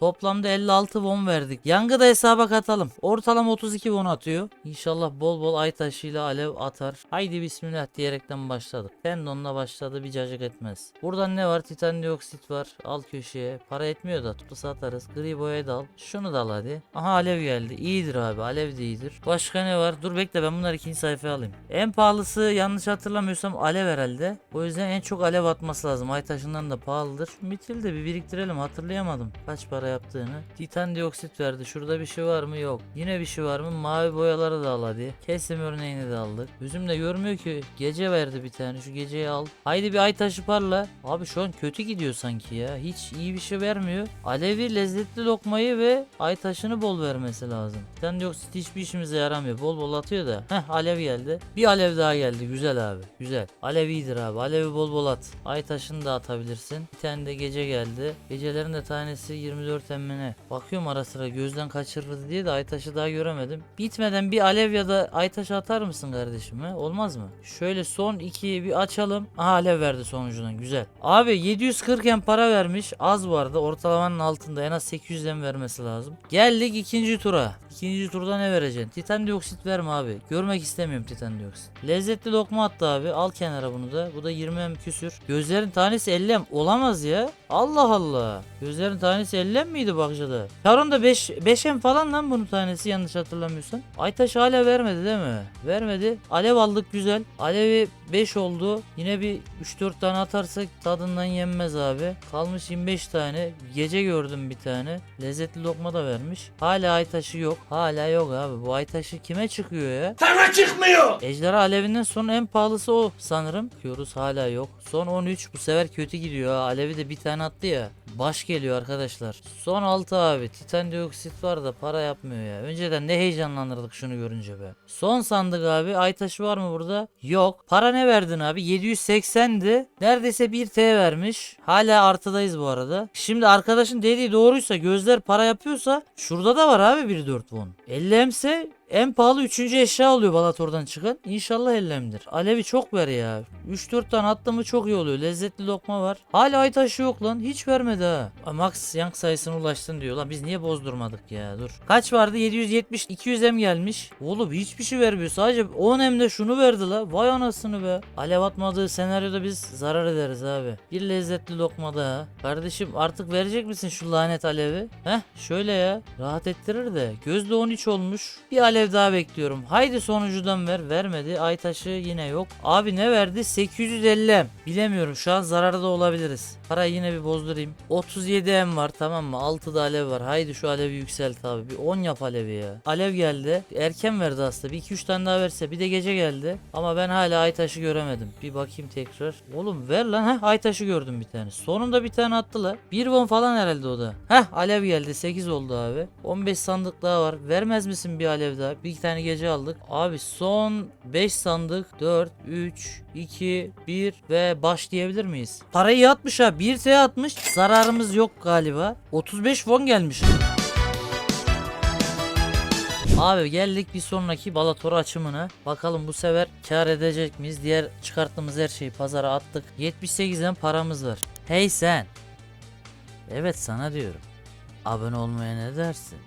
Toplamda 56 won verdik. Yangı da hesaba katalım. Ortalama 32 won atıyor. İnşallah bol bol ay taşıyla alev atar. Haydi bismillah diyerekten başladık. Tendonla başladı bir cacık etmez. Buradan ne var? Titan dioksit var. Al köşeye. Para etmiyor da tutu satarız. Gri boya da al. Şunu da al hadi. Aha alev geldi. İyidir abi. Alev de iyidir. Başka ne var? Dur bekle ben bunları ikinci sayfaya alayım. En pahalısı yanlış hatırlamıyorsam alev herhalde. O yüzden en çok alev atması lazım. Ay taşından da pahalıdır. Şu mitril de bir biriktirelim. Hatırlayamadım kaç para yaptığını. Titan dioksit verdi. Şurada bir şey var mı? Yok. Yine bir şey var mı? Mavi boyaları da al hadi. Kesim örneğini de aldık. Üzüm de görmüyor ki. Gece verdi bir tane. Şu geceyi al. Haydi bir ay taşı parla. Abi şu an kötü gidiyor sanki ya. Hiç iyi bir şey vermiyor. Alevi lezzetli lokmayı ve ay taşını bol vermesi lazım. Titan dioksit hiçbir işimize yaramıyor. Bol bol atıyor da. Heh alev geldi. Bir alev daha geldi. Güzel abi. Güzel. Alev iyidir abi. Alevi bol bol at. Ay taşını da atabilirsin. Bir tane de gece geldi. Gecelerin de tanesi 24 emmine. Bakıyorum ara sıra gözden kaçırırız diye de ay taşı daha göremedim. Bitmeden bir alev ya da ay taşı atar mısın kardeşim he? Olmaz mı? Şöyle son ikiyi bir açalım. Aha alev verdi sonucundan. Güzel. Abi 740 em para vermiş. Az vardı. Ortalamanın altında en az 800'den vermesi lazım. Geldik ikinci tura. İkinci turda ne vereceksin? Titan dioksit verme abi. Görmek istemiyorum titan dioksit. Lezzetli lokma attı abi. Al kenara bunu da. Bu da 20 em küsür. Gözlerin tanesi 50 em. Olamaz ya. Allah Allah. Gözlerin tanesi 50 em miydi bakıcıda? Charun da 5, 5 em falan lan bunun tanesi yanlış hatırlamıyorsam. Aytaş hala vermedi değil mi? Vermedi. Alev aldık güzel. Alevi 5 oldu. Yine bir 3-4 tane atarsak tadından yenmez abi. Kalmış 25 tane. Gece gördüm bir tane. Lezzetli lokma da vermiş. Hala ay taşı yok. Hala yok abi. Bu ay taşı kime çıkıyor ya? Sana çıkmıyor. Ejderha Alevi'nden sonra en pahalısı o sanırım. Bakıyoruz hala yok. Son 13 bu sefer kötü gidiyor ha. Alevi de bir tane attı ya. Baş geliyor arkadaşlar. Son 6 abi. Titan dioksit var da para yapmıyor ya. Önceden ne heyecanlanırdık şunu görünce be. Son sandık abi. Ay taşı var mı burada? Yok. Para ne verdin abi? 780'di. Neredeyse 1 T vermiş. Hala artıdayız bu arada. Şimdi arkadaşın dediği doğruysa gözler para yapıyorsa şurada da var abi 1.4 won. 50 emse en pahalı üçüncü eşya oluyor Balator'dan çıkan. İnşallah ellemdir. Alevi çok ver ya. 3-4 tane attı mı çok iyi oluyor. Lezzetli lokma var. Hala ay taşı yok lan. Hiç vermedi ha. Aa, Max yank sayısına ulaştın diyor. Lan biz niye bozdurmadık ya? Dur. Kaç vardı? 770. 200 em gelmiş. Oğlum hiçbir şey vermiyor. Sadece 10 em de şunu verdi la. Vay anasını be. Alev atmadığı senaryoda biz zarar ederiz abi. Bir lezzetli lokma daha. Kardeşim artık verecek misin şu lanet alevi? Heh şöyle ya. Rahat ettirir de. Gözde 13 olmuş. Bir alev daha bekliyorum. Haydi sonucudan ver. Vermedi. Ay taşı yine yok. Abi ne verdi? 850 em. Bilemiyorum. Şu an zararda olabiliriz. Parayı yine bir bozdurayım. 37 em var tamam mı? 6 da alev var. Haydi şu alevi yükselt abi. Bir 10 yap alevi ya. Alev geldi. Erken verdi aslında. Bir 2-3 tane daha verse. Bir de gece geldi. Ama ben hala ay taşı göremedim. Bir bakayım tekrar. Oğlum ver lan. Heh ay taşı gördüm bir tane. Sonunda bir tane attı la. 1 won falan herhalde o da. Heh alev geldi. 8 oldu abi. 15 sandık daha var. Vermez misin bir alev daha? Bir iki tane gece aldık. Abi son 5 sandık. 4, 3, 2, 1 ve başlayabilir miyiz? Parayı yatmış ha. 1 T atmış. Zararımız yok galiba. 35 won gelmiş. Abi geldik bir sonraki Balator açımına. Bakalım bu sefer kar edecek miyiz? Diğer çıkarttığımız her şeyi pazara attık. 78'den paramız var. Hey sen. Evet sana diyorum. Abone olmaya ne dersin?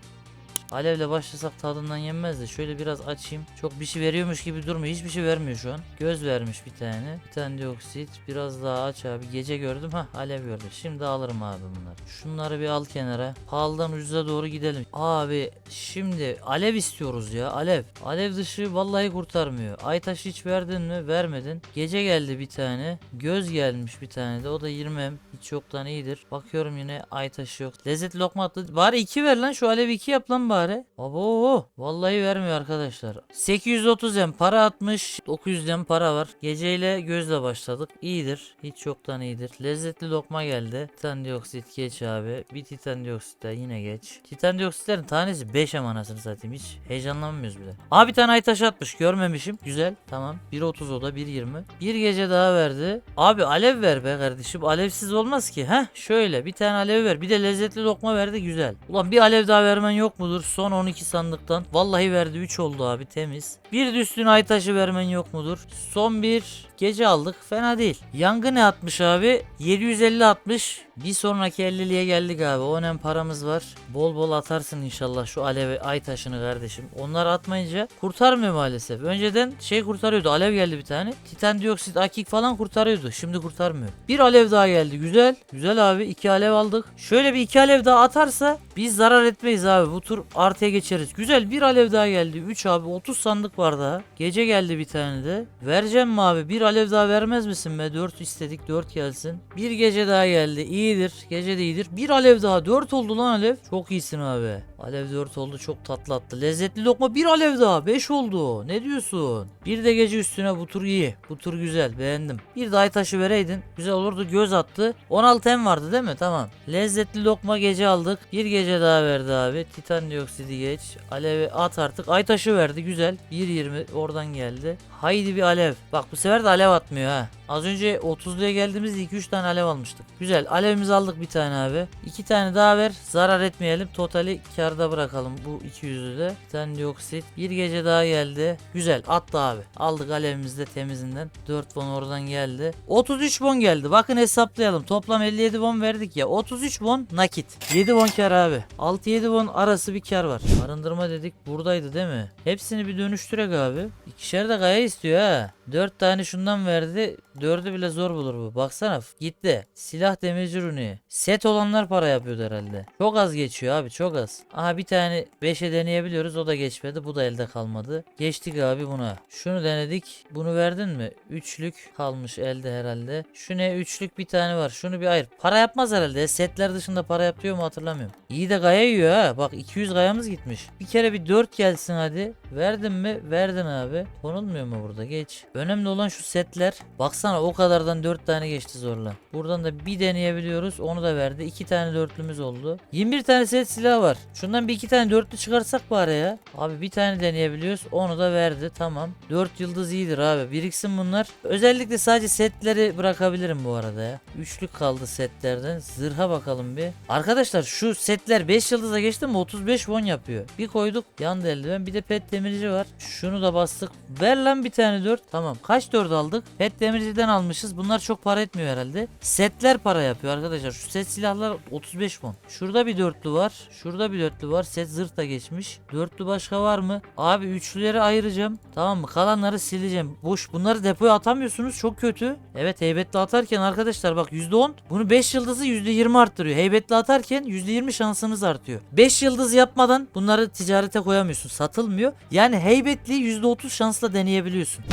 Alevle başlasak tadından yenmez de şöyle biraz açayım. Çok bir şey veriyormuş gibi durmuyor. Hiçbir şey vermiyor şu an. Göz vermiş bir tane. Bir tane dioksit. Biraz daha aç abi. Gece gördüm. ha alev gördüm. Şimdi alırım abi bunları. Şunları bir al kenara. Pahalıdan ucuza doğru gidelim. Abi şimdi alev istiyoruz ya. Alev. Alev dışı vallahi kurtarmıyor. Aytaş hiç verdin mi? Vermedin. Gece geldi bir tane. Göz gelmiş bir tane de. O da 20 em. Hiç yoktan iyidir. Bakıyorum yine Aytaş yok. Lezzetli lokma attı. Bari 2 ver lan. Şu alev 2 yap lan bari. Abo. Vallahi vermiyor arkadaşlar. 830 em para atmış. 900 em para var. Geceyle gözle başladık. İyidir. Hiç yoktan iyidir. Lezzetli lokma geldi. Titan dioksit geç abi. Bir titan dioksit daha yine geç. Titan dioksitlerin tanesi 5 em anasını satayım. Hiç heyecanlanmıyoruz bile. Abi bir tane aytaş atmış. Görmemişim. Güzel. Tamam. 1.30 o da 1.20. Bir gece daha verdi. Abi alev ver be kardeşim. Alevsiz olmaz ki. Heh şöyle bir tane alev ver. Bir de lezzetli lokma verdi. Güzel. Ulan bir alev daha vermen yok mudur? Son 12 sandıktan. Vallahi verdi 3 oldu abi temiz. Bir de üstüne ay taşı vermen yok mudur? Son bir gece aldık. Fena değil. Yangı ne atmış abi? 750 atmış. Bir sonraki 50'liye geldik abi. O önem paramız var. Bol bol atarsın inşallah şu alev ay taşını kardeşim. Onlar atmayınca kurtarmıyor maalesef. Önceden şey kurtarıyordu. Alev geldi bir tane. Titan dioksit, akik falan kurtarıyordu. Şimdi kurtarmıyor. Bir alev daha geldi. Güzel. Güzel abi. iki alev aldık. Şöyle bir iki alev daha atarsa biz zarar etmeyiz abi. Bu tur artıya geçeriz. Güzel. Bir alev daha geldi. 3 abi. 30 sandık var daha. Gece geldi bir tane de. Vereceğim mi abi? Bir alev daha vermez misin be? 4 istedik. 4 gelsin. Bir gece daha geldi. İyidir. Gece de iyidir. Bir alev daha. 4 oldu lan alev. Çok iyisin abi. Alev 4 oldu. Çok tatlı attı. Lezzetli lokma. Bir alev daha. 5 oldu. Ne diyorsun? Bir de gece üstüne bu tur iyi. Bu tur güzel. Beğendim. Bir de ay taşı vereydin. Güzel olurdu. Göz attı. 16 em vardı değil mi? Tamam. Lezzetli lokma gece aldık. Bir gece daha verdi abi. Titan dioksidi geç. Alevi at artık. Ay taşı verdi. Güzel. 1.20 oradan geldi. Haydi bir alev. Bak bu sefer de alev atmıyor ha. Az önce 30'luya geldiğimizde 2-3 tane alev almıştık. Güzel. Alevimizi aldık bir tane abi. 2 tane daha ver. Zarar etmeyelim. Totali karda bırakalım bu 200'ü de. Titan dioksit. Bir gece daha geldi. Güzel. Attı abi. Aldık alevimizi de temizinden. 4 won oradan geldi. 33 won geldi. Bakın hesaplayalım. Toplam 57 won verdik ya. 33 won nakit. 7 won kar abi. 6-7 won arası bir kar var. Arındırma dedik buradaydı değil mi? Hepsini bir dönüştürek abi. İkişer de kaya istiyor ha. 4 tane şundan verdi. 4'ü bile zor bulur bu. Baksana gitti. Silah demirci runi. Set olanlar para yapıyordu herhalde. Çok az geçiyor abi çok az. Aha bir tane 5'e deneyebiliyoruz. O da geçmedi. Bu da elde kalmadı. Geçtik abi buna. Şunu denedik. Bunu verdin mi? Üçlük kalmış elde herhalde. Şu ne? Üçlük bir tane var. Şunu bir ayır. Para yapmaz herhalde. Setler dışında para yapıyor mu hatırlamıyorum. İyi de gaya yiyor ha. Bak 200 gayamız gitmiş. Bir kere bir 4 gelsin hadi. Verdin mi? Verdin abi. Konulmuyor mu burada? Geç. Önemli olan şu setler. Baksana o kadardan 4 tane geçti zorla. Buradan da bir deneyebiliyoruz. Onu da verdi. 2 tane dörtlümüz oldu. 21 tane set silah var. Şundan bir iki tane dörtlü çıkarsak bari ya. Abi bir tane deneyebiliyoruz. Onu da verdi. Tamam. 4 yıldız iyidir abi. Biriksin bunlar. Özellikle sadece setleri bırakabilirim bu arada ya. Üçlük kaldı setlerden. Zırha bakalım bir. Arkadaşlar şu setler 5 yıldıza geçti mi 35 won yapıyor. Bir koyduk yandı eldiven. Bir de pet demirci var. Şunu da bastık. Ver lan bir tane 4. Tamam. Kaç 4 aldık? Pet demirciden almışız. Bunlar çok para etmiyor herhalde. Setler para yapıyor arkadaşlar. Şu set silahlar 35 won. Şurada bir dörtlü var. Şurada bir dörtlü var. Set zırh geçmiş. Dörtlü başka var mı? Abi üçlüleri ayıracağım. Tamam mı? Kalanları sileceğim. Boş. Bunları depoya atamıyorsunuz. Çok kötü. Evet heybetli atarken arkadaşlar bak %10. Bunu 5 yıldızı %20 arttırıyor. Heybetli atarken %20 şansınız artıyor. 5 yıldız yapmadan bunları ticarete koyamıyorsun. Satılmıyor. Yani heybetli %30 şansla deneyebiliyorsun.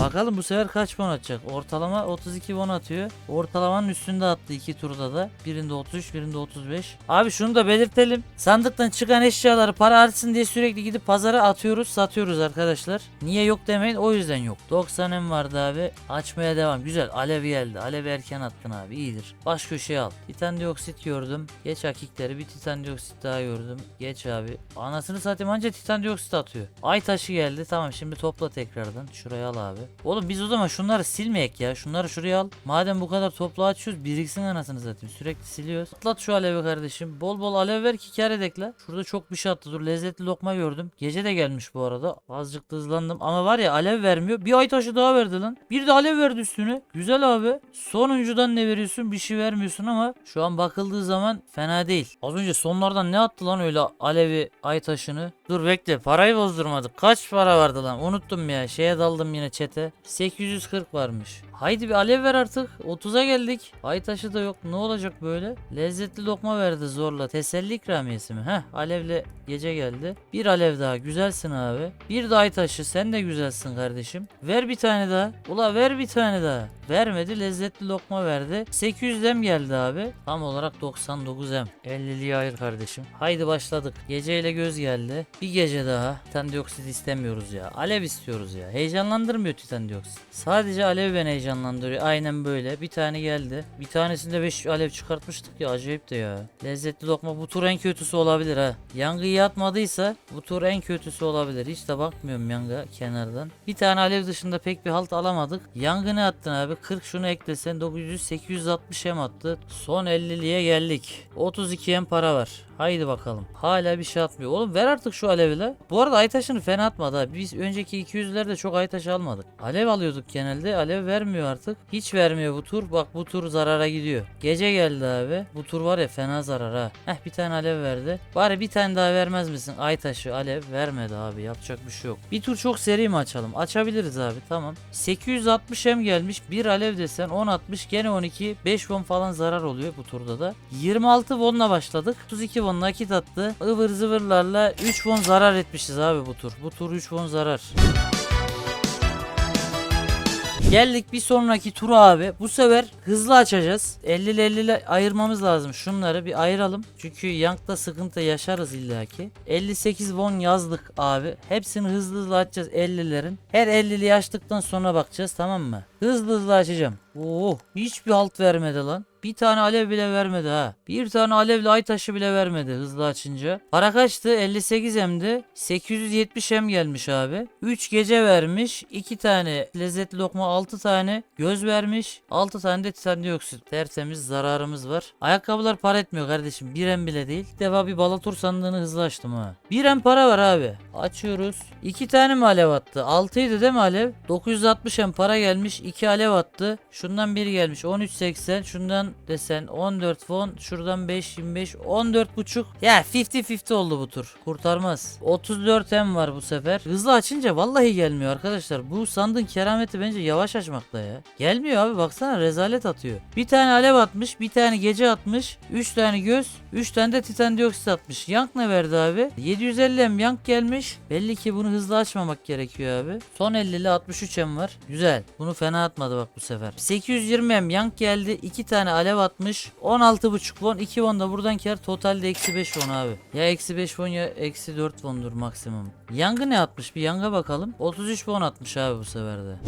Bakalım bu sefer kaç puan atacak? Ortalama 32 puan atıyor. Ortalamanın üstünde attı iki turda da. Birinde 33, birinde 35. Abi şunu da belirtelim. Sandıktan çıkan eşyaları para artsın diye sürekli gidip pazara atıyoruz, satıyoruz arkadaşlar. Niye yok demeyin o yüzden yok. 90 em vardı abi. Açmaya devam. Güzel. Alev geldi. Alev erken attın abi. iyidir. Baş köşeye al. Titan dioksit gördüm. Geç hakikleri. Bir titan dioksit daha gördüm. Geç abi. Anasını satayım anca titan dioksit atıyor. Ay taşı geldi. Tamam şimdi topla tekrardan. Şuraya al abi. Oğlum biz o zaman şunları silmeyek ya. Şunları şuraya al. Madem bu kadar toplu açıyoruz biriksin anasını satayım. Sürekli siliyoruz. Atlat şu alevi kardeşim. Bol bol alev ver ki kar edekle. Şurada çok bir şey attı. Dur lezzetli lokma gördüm. Gece de gelmiş bu arada. Azıcık da hızlandım. Ama var ya alev vermiyor. Bir ay taşı daha verdi lan. Bir de alev verdi üstüne. Güzel abi. Sonuncudan ne veriyorsun? Bir şey vermiyorsun ama şu an bakıldığı zaman fena değil. Az önce sonlardan ne attı lan öyle alevi ay taşını? Dur bekle parayı bozdurmadık. Kaç para vardı lan? Unuttum ya. Şeye daldım yine çete. 840 varmış. Haydi bir alev ver artık. 30'a geldik. Ay taşı da yok. Ne olacak böyle? Lezzetli lokma verdi zorla. Teselli ikramiyesi mi? Heh alevle gece geldi. Bir alev daha. Güzelsin abi. Bir de ay taşı. Sen de güzelsin kardeşim. Ver bir tane daha. Ula ver bir tane daha. Vermedi. Lezzetli lokma verdi. 800 dem geldi abi. Tam olarak 99 em. 50'liyi ayır kardeşim. Haydi başladık. Geceyle göz geldi. Bir gece daha. Titan dioksit istemiyoruz ya. Alev istiyoruz ya. Heyecanlandırmıyor titan dioksit. Sadece alev beni heyecanlandırıyor. Aynen böyle. Bir tane geldi. Bir tanesinde 5 alev çıkartmıştık ya. Acayip de ya. Lezzetli lokma bu tur en kötüsü olabilir ha. Yangı iyi atmadıysa bu tur en kötüsü olabilir. Hiç de bakmıyorum yanga kenardan. Bir tane alev dışında pek bir halt alamadık. Yangı ne attın abi? 40 şunu eklesen 900 860 hem attı. Son 50'liye geldik. 32 hem para var. Haydi bakalım. Hala bir şey atmıyor. Oğlum ver artık şu şu aleviyle. Bu arada ay taşını fena atmadı ha. Biz önceki 200'lerde çok ay taşı almadık. Alev alıyorduk genelde. Alev vermiyor artık. Hiç vermiyor bu tur. Bak bu tur zarara gidiyor. Gece geldi abi. Bu tur var ya fena zarar. Heh bir tane alev verdi. Bari bir tane daha vermez misin? Ay taşı alev vermedi abi. Yapacak bir şey yok. Bir tur çok seri mi açalım? Açabiliriz abi tamam. 860 hem gelmiş. Bir alev desen 10 atmış. Gene 12. 5 won falan zarar oluyor bu turda da. 26 wonla başladık. 32 won nakit attı. Ivır zıvırlarla 3 won zarar etmişiz abi bu tur. Bu tur 3 won zarar. Geldik bir sonraki tura abi. Bu sefer hızlı açacağız. 50'li 50'li ayırmamız lazım. Şunları bir ayıralım. Çünkü yankta sıkıntı yaşarız illaki. 58 won yazdık abi. Hepsini hızlı hızlı açacağız 50'lerin. Her 50'li açtıktan sonra bakacağız tamam mı? Hızlı hızlı açacağım. Oo, hiçbir halt vermedi lan. Bir tane alev bile vermedi ha. Bir tane alevli ay taşı bile vermedi hızlı açınca. Para kaçtı? 58 M'di. 870 M gelmiş abi. 3 gece vermiş. 2 tane lezzetli lokma 6 tane göz vermiş. 6 tane de titan dioksit. Tertemiz zararımız var. Ayakkabılar para etmiyor kardeşim. 1 M bile değil. İlk defa bir balatur sandığını hızlı açtım ha. 1 M para var abi. Açıyoruz. 2 tane mi alev attı? 6 idi değil mi alev? 960 M para gelmiş. 2 alev attı. Şundan biri gelmiş. 13.80. Şundan desen 14 fon. Şuradan 5 25 14 buçuk. Ya 50-50 oldu bu tur. Kurtarmaz. 34 M var bu sefer. Hızlı açınca vallahi gelmiyor arkadaşlar. Bu sandığın kerameti bence yavaş açmakta ya. Gelmiyor abi baksana rezalet atıyor. Bir tane alev atmış. Bir tane gece atmış. 3 tane göz. 3 tane de titan dioksit atmış. Yank ne verdi abi? 750 M yank gelmiş. Belli ki bunu hızlı açmamak gerekiyor abi. Son 50'li 63 M var. Güzel. Bunu fena atmadı bak bu sefer. 820 M yank geldi. 2 tane alev atmış. 16.5 won. 2 won da buradan kar. Totalde eksi 5 won abi. Ya eksi 5 won ya eksi 4 wondur maksimum. Yangı ne atmış? Bir yanga bakalım. 33 won atmış abi bu sefer de.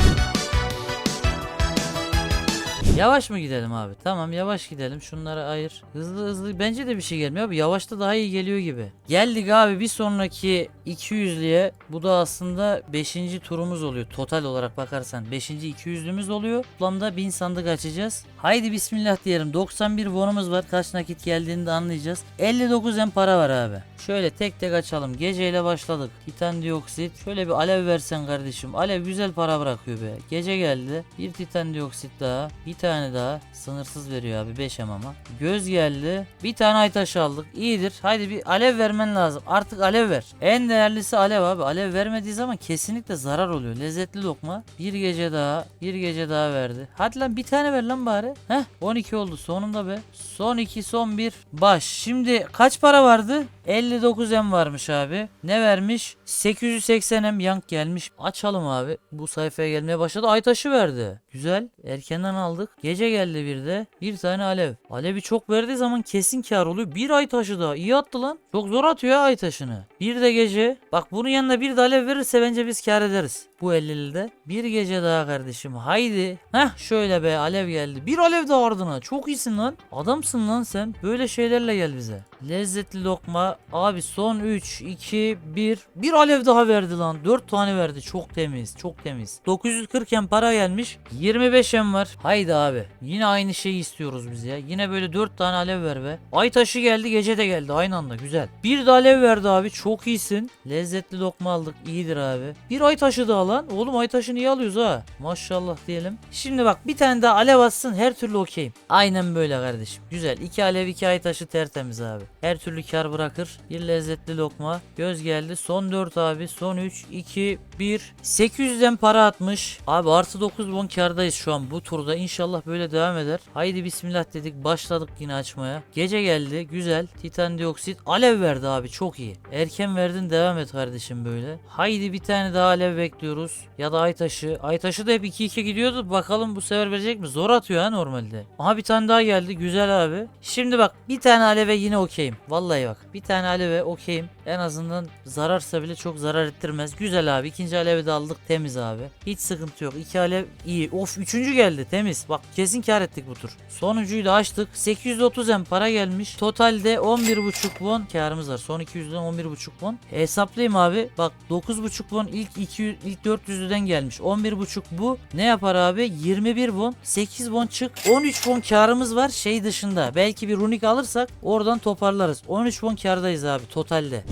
Yavaş mı gidelim abi? Tamam yavaş gidelim. Şunları ayır. Hızlı hızlı. Bence de bir şey gelmiyor abi. Yavaşta daha iyi geliyor gibi. Geldik abi bir sonraki 200'lüye. Bu da aslında 5. turumuz oluyor. Total olarak bakarsan 5. 200'lümüz oluyor. Toplamda 1000 sandık açacağız. Haydi bismillah diyelim. 91 wonumuz var. Kaç nakit geldiğini de anlayacağız. 59 en para var abi. Şöyle tek tek açalım. Geceyle başladık. Titan dioksit. Şöyle bir alev versen kardeşim. Alev güzel para bırakıyor be. Gece geldi. Bir titan dioksit daha. Bir tane daha. Sınırsız veriyor abi 5 ama. Göz geldi. Bir tane ay taşı aldık. İyidir. Haydi bir alev vermen lazım. Artık alev ver. En değerlisi alev abi. Alev vermediği zaman kesinlikle zarar oluyor. Lezzetli lokma. Bir gece daha. Bir gece daha verdi. Hadi lan bir tane ver lan bari. Heh 12 oldu sonunda be. Son 2 son 1 baş. Şimdi kaç para vardı? 59 M varmış abi. Ne vermiş? 880 M yank gelmiş. Açalım abi. Bu sayfaya gelmeye başladı. Ay taşı verdi. Güzel. Erkenden aldık. Gece geldi bir de. Bir tane alev. Alevi çok verdiği zaman kesin kar oluyor. Bir ay taşı da. İyi attı lan. Çok zor atıyor ya ay taşını. Bir de gece. Bak bunun yanına bir de alev verirse bence biz kar ederiz. Bu 50'de. Bir gece daha kardeşim. Haydi. Heh şöyle be alev geldi. Bir alev daha ardına. Çok iyisin lan. Adamsın lan sen. Böyle şeylerle gel bize. Lezzetli lokma. Abi son 3, 2, 1. Bir alev daha verdi lan. 4 tane verdi. Çok temiz. Çok temiz. 940 em para gelmiş. 25 em var. Haydi abi. Yine aynı şeyi istiyoruz biz ya. Yine böyle 4 tane alev ver be. Ay taşı geldi gece de geldi. Aynı anda. Güzel. Bir de alev verdi abi. Çok iyisin. Lezzetli lokma aldık. İyidir abi. Bir ay taşı daha lan. Oğlum ay taşını iyi alıyoruz ha. Maşallah diyelim. Şimdi bak bir tane daha alev atsın. Her türlü okeyim. Aynen böyle kardeşim. Güzel. 2 alev 2 ay taşı tertemiz abi. Her türlü kar bırakır. Bir lezzetli lokma. Göz geldi. Son 4 abi. Son 3, 2, 1. 800'den para atmış. Abi artı 9 won kardayız şu an bu turda. İnşallah böyle devam eder. Haydi bismillah dedik. Başladık yine açmaya. Gece geldi. Güzel. Titan dioksit. Alev verdi abi. Çok iyi. Erken verdin devam et kardeşim böyle. Haydi bir tane daha alev bekliyoruz. Ya da ay taşı. Ay taşı da hep 2-2 gidiyordu. Bakalım bu sefer verecek mi? Zor atıyor ha normalde. Aha bir tane daha geldi. Güzel abi. Şimdi bak bir tane aleve yine okeyim. Vallahi bak. Bir tane aleve okeyim. En azından zararsa bile çok zarar ettirmez. Güzel abi. İkinci alevi de aldık. Temiz abi. Hiç sıkıntı yok. İki alev iyi. Of üçüncü geldi. Temiz. Bak kesin kar ettik bu tur. Sonuncuyu da açtık. 830 em para gelmiş. Totalde 11.5 won karımız var. Son 200'den 11.5 won. Hesaplayayım abi. Bak 9.5 won ilk 200 ilk 400'den gelmiş. 11.5 bu. Ne yapar abi? 21 won. 8 won çık. 13 won karımız var şey dışında. Belki bir runik alırsak oradan toparlarız. 13 won kardayız abi totalde.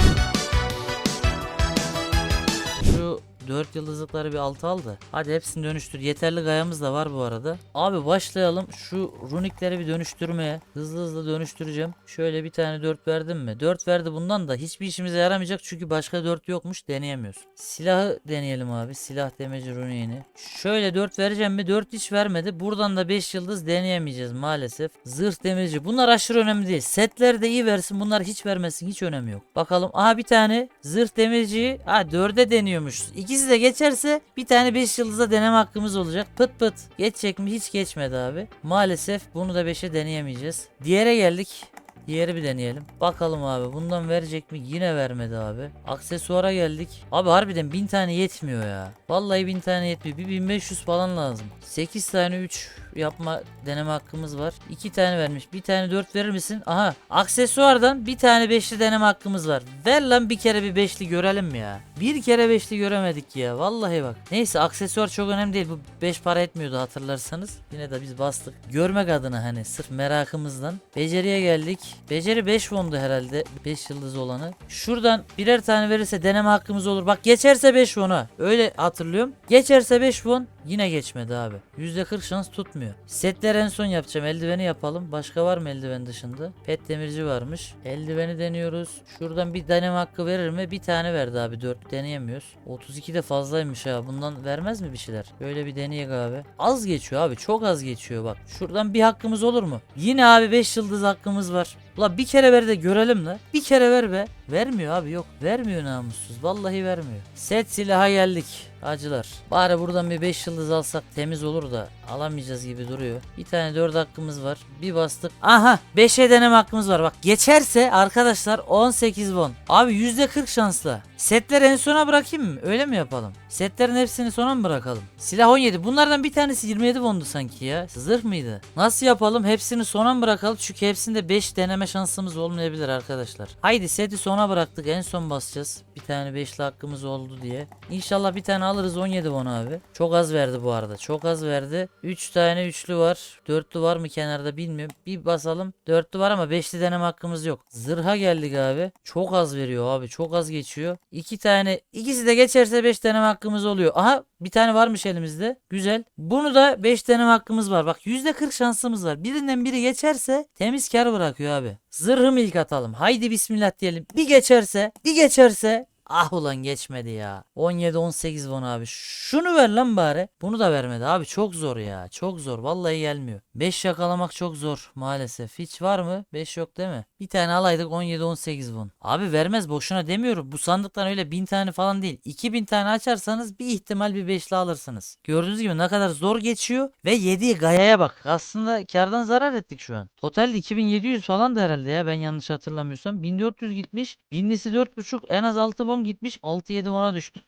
4 yıldızlıkları bir altı al da. Hadi hepsini dönüştür. Yeterli gayamız da var bu arada. Abi başlayalım şu runikleri bir dönüştürmeye. Hızlı hızlı dönüştüreceğim. Şöyle bir tane 4 verdim mi? 4 verdi bundan da hiçbir işimize yaramayacak çünkü başka 4 yokmuş deneyemiyoruz. Silahı deneyelim abi. Silah demeci runiğini. Şöyle 4 vereceğim mi? 4 hiç vermedi. Buradan da 5 yıldız deneyemeyeceğiz maalesef. Zırh demeci. Bunlar aşırı önemli değil. Setler de iyi versin. Bunlar hiç vermesin. Hiç önemi yok. Bakalım. Aha bir tane zırh demeci. Ha 4'e deniyormuş. İkisi de geçerse bir tane 5 yıldıza deneme hakkımız olacak. Pıt pıt. Geçecek mi? Hiç geçmedi abi. Maalesef bunu da 5'e deneyemeyeceğiz. Diğere geldik. Diğeri bir deneyelim. Bakalım abi bundan verecek mi? Yine vermedi abi. Aksesuara geldik. Abi harbiden 1000 tane yetmiyor ya. Vallahi 1000 tane yetmiyor. Bir 1500 falan lazım. 8 tane 3 yapma deneme hakkımız var. 2 tane vermiş. Bir tane 4 verir misin? Aha. Aksesuardan bir tane 5'li deneme hakkımız var. Ver lan bir kere bir 5'li görelim mi ya? Bir kere 5'li göremedik ya. Vallahi bak. Neyse aksesuar çok önemli değil. Bu 5 para etmiyordu hatırlarsanız. Yine de biz bastık. Görmek adına hani sırf merakımızdan. Beceriye geldik. Beceri 5 wondu herhalde. 5 yıldız olanı. Şuradan birer tane verirse deneme hakkımız olur. Bak geçerse 5 won'a. Öyle hatırlıyorum. Geçerse 5 won. Yine geçmedi abi. %40 şans tutmuyor. Setler en son yapacağım. Eldiveni yapalım. Başka var mı eldiven dışında? Pet demirci varmış. Eldiveni deniyoruz. Şuradan bir deneme hakkı verir mi? Bir tane verdi abi. 4 deneyemiyoruz. 32 de fazlaymış ha. Bundan vermez mi bir şeyler? Böyle bir deneyek abi. Az geçiyor abi. Çok az geçiyor bak. Şuradan bir hakkımız olur mu? Yine abi 5 yıldız hakkımız var. Ula bir kere ver de görelim la. Bir kere ver be. Vermiyor abi yok. Vermiyor namussuz. Vallahi vermiyor. Set silaha geldik. Acılar. Bari buradan bir 5 yıldız alsak temiz olur da alamayacağız gibi duruyor. Bir tane 4 hakkımız var. Bir bastık. Aha 5'e deneme hakkımız var. Bak geçerse arkadaşlar 18 won. Abi %40 şansla. Setleri en sona bırakayım mı? Öyle mi yapalım? Setlerin hepsini sona mı bırakalım? Silah 17. Bunlardan bir tanesi 27 wondu sanki ya. Zırh mıydı? Nasıl yapalım? Hepsini sona mı bırakalım? Çünkü hepsinde 5 deneme şansımız olmayabilir arkadaşlar. Haydi seti sona bıraktık. En son basacağız. Bir tane 5'li hakkımız oldu diye. İnşallah bir tane alırız 17 won abi. Çok az verdi bu arada. Çok az verdi. 3 tane üçlü var. Dörtlü var mı kenarda bilmiyorum. Bir basalım. Dörtlü var ama 5'li deneme hakkımız yok. Zırha geldik abi. Çok az veriyor abi. Çok az geçiyor. 2 tane. ikisi de geçerse 5 deneme hakkımız oluyor. Aha bir tane varmış elimizde. Güzel. Bunu da 5 deneme hakkımız var. Bak %40 şansımız var. Birinden biri geçerse temiz kar bırakıyor abi. Zırhım ilk atalım. Haydi bismillah diyelim. Bir geçerse, bir geçerse Ah ulan geçmedi ya. 17-18 won abi. Şunu ver lan bari. Bunu da vermedi abi. Çok zor ya. Çok zor. Vallahi gelmiyor. 5 yakalamak çok zor maalesef. Hiç var mı? 5 yok değil mi? Bir tane alaydık 17-18 won. Abi vermez boşuna demiyorum. Bu sandıktan öyle 1000 tane falan değil. 2000 tane açarsanız bir ihtimal bir 5'li alırsınız. Gördüğünüz gibi ne kadar zor geçiyor. Ve 7 gayaya bak. Aslında kardan zarar ettik şu an. Totalde 2700 falan da herhalde ya ben yanlış hatırlamıyorsam. 1400 gitmiş. 1000'lisi 4.5 en az 6 bon gitmiş. 6-7 bona düştü.